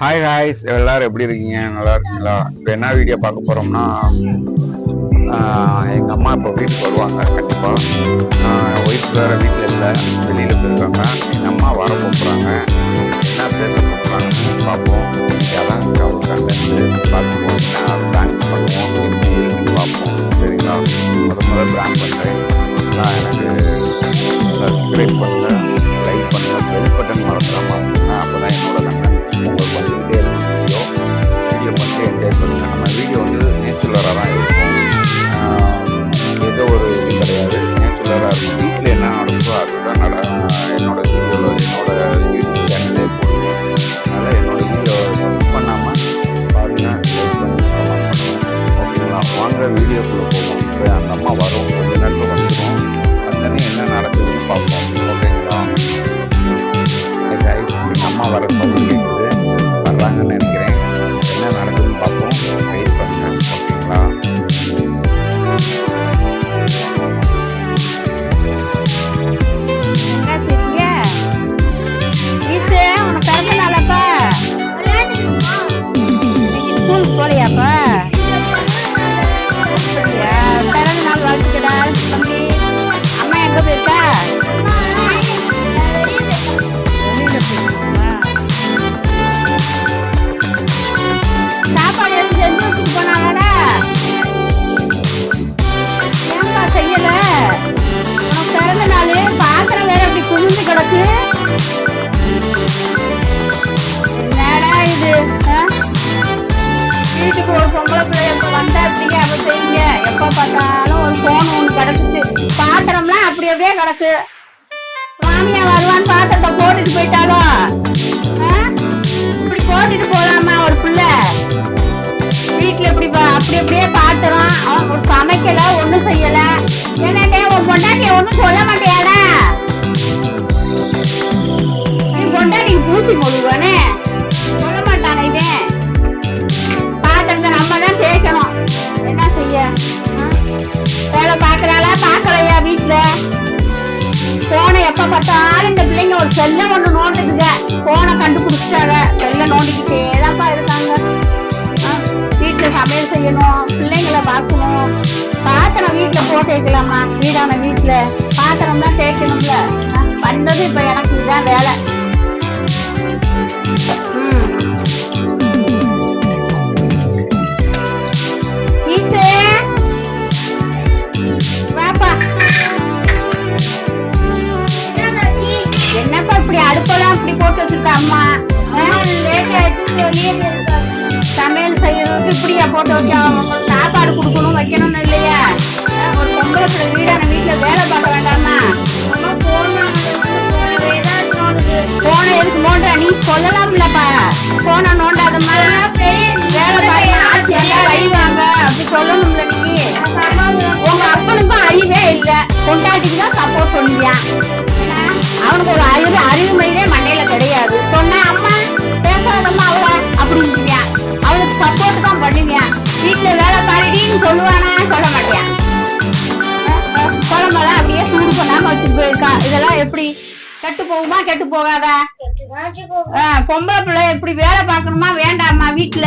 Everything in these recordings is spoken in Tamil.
ஹாய் ஹாய்ஸ் எல்லாரும் எப்படி இருக்கீங்க? நல்லா இருக்கீங்களா? இப்போ என்ன வீடியோ பார்க்க போறோம்னா எங்கள் அம்மா இப்போ வீட்டுக்கு வருவாங்க கண்டிப்பாக ஒய்ஃப் வேறு வீட்டில் இல்லை வெளியில் போயிருக்காங்க. எங்கள் அம்மா வர போகிறாங்க என்ன பேச போகிறாங்க பார்ப்போம். அதான் அவங்க கண்டென்ட் அப்படி மாமியா வருவான்னு பாத்திரத்தை போட்டுட்டு போயிட்டாலும் இப்படி போட்டுட்டு போலாமா ஒரு பிள்ளை? வீட்டுல இப்படி பா- அப்படி அப்படியே பாத்துறோம். அவன் ஒரு சமைக்கல ஒண்ணும் செய்யல. என்னட்டே உன் பொண்டாட்டி ஒண்ணும் சொல்ல மாட்டியாடா? நீ பொண்டாட்டி பூசி மொழிவானே எப்ப பார்த்தாலும் இந்த பிள்ளைங்க ஒரு செல்ல ஒண்ணு நோண்டுதுங்க. போனை கண்டுபிடிச்சிட்டாங்க. செல்ல நோண்டிக்கிட்டே தான்ப்பா இருக்காங்க. வீட்டில் வீட்டுல சமையல் செய்யணும் பிள்ளைங்களை பார்க்கணும் பாத்திரம் வீட்டுல போட்டு வைக்கலாமா? வீடான வீட்டுல. பாத்திரம் தான் தேய்க்கணும்ல. வந்தது இப்ப எனக்கு இதுதான் வேலை. எப்படியா போட்டு வைக்க அவங்களுக்கு சாப்பாடு கொடுக்கணும் வைக்கணும்னு இல்லையா? ஒரு பொம்பளை பிள்ளை வீடான வீட்டுல வேலை பார்க்க வேண்டாமா? போன எதுக்கு நோண்டா நீ சொல்லலாம்லப்பா போன நோண்டாதம்மா. வேலை பார்க்க ஆட்சி எல்லாம் வழிவாங்க அப்படி சொல்லணும்ல நீ. உங்க அப்பனுக்கும் அறிவே இல்ல. கொண்டாட்டிக்கு தான் சப்போர்ட் பண்ணியா அவனுக்கு ஒரு அறிவு அறிவுமையிலே மண்டை சொல்லுவானா? சொல்ல மாட்டேன் குழம்பெல்லாம் அப்படியே சூடு பண்ணாம வச்சுட்டு போயிருக்கா. இதெல்லாம் எப்படி? கெட்டு போகுமா? கெட்டு போகாதா? பொம்பளை பிள்ளை இப்படி வேலை பார்க்கணுமா? வேண்டாமா வீட்டுல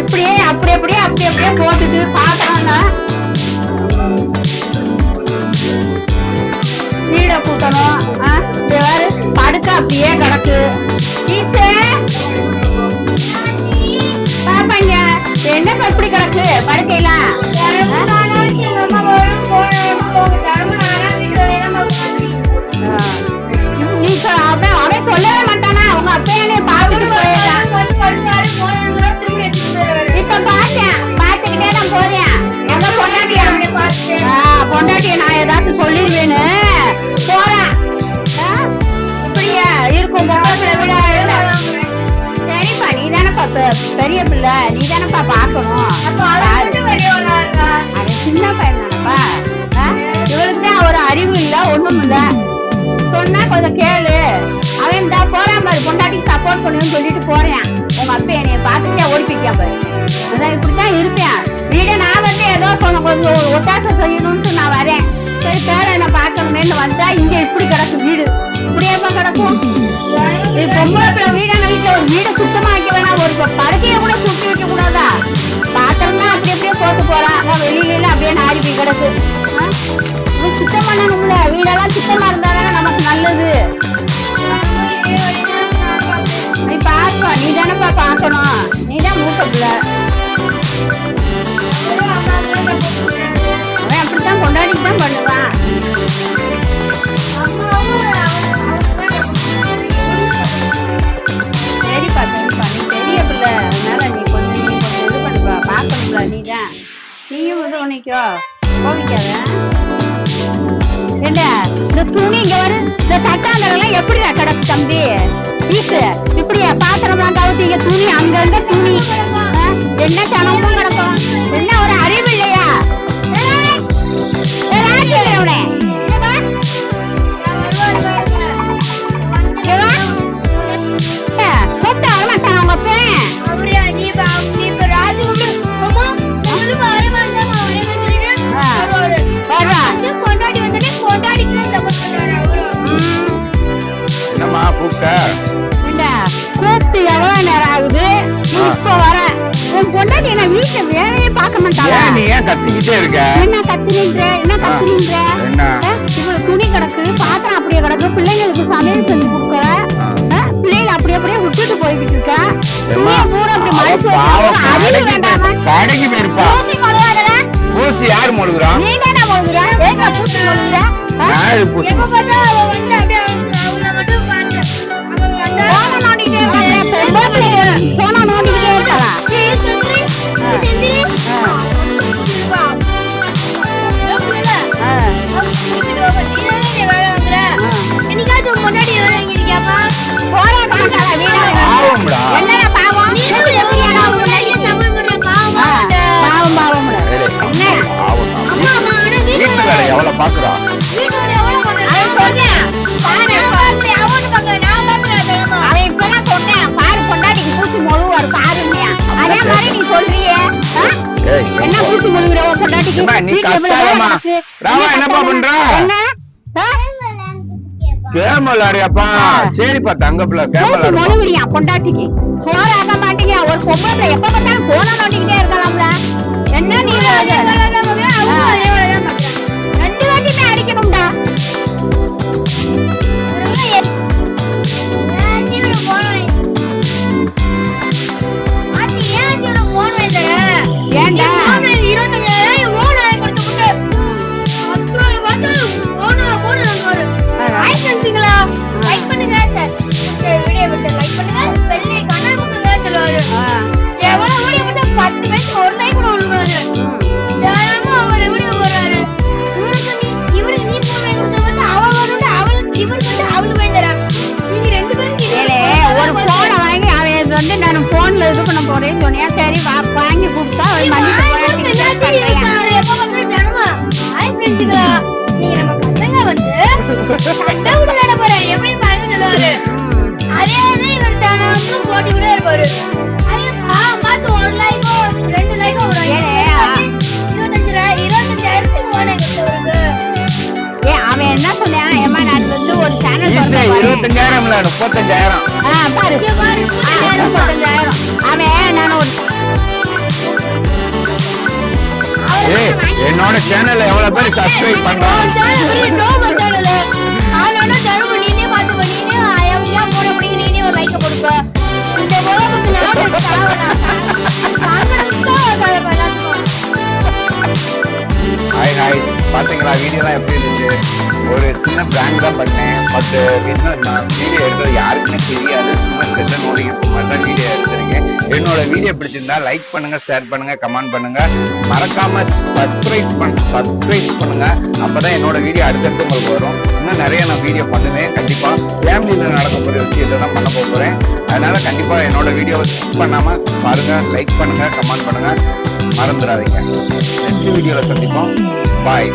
இப்படியே அப்படி அப்படியே அப்படி அப்படியே போட்டுட்டு பாத்திரம்னா வீடை கூட்டணும். ஆ, படுக்க அப்படியே கிடக்கு. என்னப்பா இப்படி கிடக்கு? படுக்கையெல்லாம் நீ சொ- அவன் அவன் சொல்லவே மாட்டானா. அவங்க அப்பையானே பார்த்துட்டு போயிடறான் இப்ப பார்த்தேன் பார்த்துக்கிட்டே தான் போறேன் எங்க பொண்டாட்டியா? ஆ, பொண்டாட்டிய நான் ஏதாச்சும் சொல்லிடுவேன்னு. போறேன் ஆ, இப்படியா? இருக்கும். பொம்பளை பிள்ளை விட சரிப்பா நீ தானப்பா பெரிய பிள்ளை. நீ தானப்பா பார்க்கணும் அவன் சின்ன பையன் தானப்பா இவளுக்கு தான் ஒரு அறிவு இல்ல ஒண்ணும் இல்ல. சொன்னா கொஞ்சம் கேளு. அவன் இந்த போறான் பாரு பொண்டாட்டிக்கு சப்போர்ட் பண்ணுன்னு சொல்லிட்டு போறேன். உங்க அப்பா என்னைய பார்த்துட்டே ஓடி போய்க்கான் பாரு. அதான் இப்படித்தான் இருப்பேன். வீடு நான் வந்து ஏதோ சொன்ன கொஞ்சம் ஒட்டாசை செய்யணும்னு நான் வரேன். போய் பேரனை பார்க்கணுமேன்னு வந்தா இங்க இப்படி கிடக்கு வீடு. இப்படியே கிடக்கும்? பொம்பளை பிள்ளை வீடான வீட்டுல ஒரு வீடு சுத்தமாக்க வேணாம் ஒரு படுக்கையை கூட சுத்தி வைக்க கூடாதா? பாத்திரம்னா அப்படி அப்படியே போட்டு போறான். வெளியில அப்படியே நாரி போய் கிடக்கு. சுத்தம் பண்ணணும்ல. வீடெல்லாம் சுத்தமா இருந்தா நமக்கு நல்லது. நீ பார்க்கணும் நீ தானப்பா பார்க்கணும். நீ தான் மூத்த பண்ணிக்கோ கோவிக்காத? என்ன? இந்த துணி இங்க வரு. இந்த தட்டாந்தரெல்லாம் எப்படி கிடக்கு தம்பி? வீட்டு. இப்படியா? பாத்திரம்லாம் கவுத்தீங்க துணி அங்க இருந்த துணி என்ன தனமும் கிடக்கும்? என்ன ஒரு அறிவு நீ ஏன் கத்திக்கிட்டே இருக்க? என்ன கத்துறீன்ற என்ன கத்துறீன்ற என்ன? இவ்வளவு துணி கிடக்கு பாத்திரம் அப்படியே கிடக்கு பிள்ளைங்களுக்கு சமையல் செஞ்சு கொடுக்குற. பிள்ளைங்க அப்படியே அப்படியே விட்டுட்டு போய்கிட்டு இருக்க. துணியை பூரா அப்படி வச்சிருக்க. வேண்டாமா? கடைக்கு போயிருப்பா. யார் நீ தானே மொழுகுற? ஏங்க மொழுகுற? போனை பிள்ளைங்க போனை என்னப்பா? பண்ற? கேம் சரிப்பா தங்க பிள்ளை கேம் மொழுகுறியா பொண்டாட்டிக்கு? சோறு ஆக மாட்டீங்க ஒரு பொம்பளை பிள்ளை எப்ப பார்த்தாலும் நீங்க நம்ம பசங்க வந்து சண்டை போறாரு எப்படின்னு பாருங்க சொல்லுவாரு? அதே இது இவர் தானாவும் போட்டி கூட இருப்பாரு. ஐயோ, பாவம் பார்த்து ஒரு லைக்கோ ரெண்டு லைக்கோ ஒரு இருபத்தஞ்சு ரூபாய் இருபத்தஞ்சாயிரத்துக்கு வேணும் எங்களுக்கு ஏ அவன் என்ன சொன்னான் ஏமா நான் வந்து ஒரு சேனல் இல்ல இருபத்தஞ்சாயிரம் இல்ல முப்பத்தஞ்சாயிரம். பாரு. என்னோட சேனல்ல எவ்வளவு பேர் சப்ஸ்கிரைப் பண்றாங்க? ஹாய் ஹாய் பாத்தீங்களா? வீடியோலாம் எப்படி இருந்துச்சு? ஒரு சின்ன பிராங்க் தான் பண்ணேன். பட் இன்னும் நான் வீடியோ எடுத்தது யாருக்குமே தெரியாது. சும்மா செல்ல நோடிக்கிட்டு மாதிரி தான் வீடியோ எடுத்திருக்கேன் என்னோட வீடியோ பிடிச்சிருந்தா லைக் பண்ணுங்க ஷேர் பண்ணுங்க கமெண்ட் பண்ணுங்க. மறக்காம சப்ஸ்கிரைப் பண்ண சப்ஸ்கிரைப் பண்ணுங்க. அப்பதான் என்னோட வீடியோ அடுத்தடுத்து உங்களுக்கு வரும். இன்னும் நிறைய நான் வீடியோ பண்ணுவேன் கண்டிப்பா. ஃபேமிலியில் நடக்கக்கூடிய விஷயத்தை தான் பண்ண போகிறேன் அதனால கண்டிப்பா என்னோட வீடியோவை ஸ்கிப் பண்ணாம பாருங்க லைக் பண்ணுங்க கமெண்ட் பண்ணுங்க. மறந்துடாதீங்க. நெக்ஸ்ட் வீடியோவில் சந்திப்போம். பாய்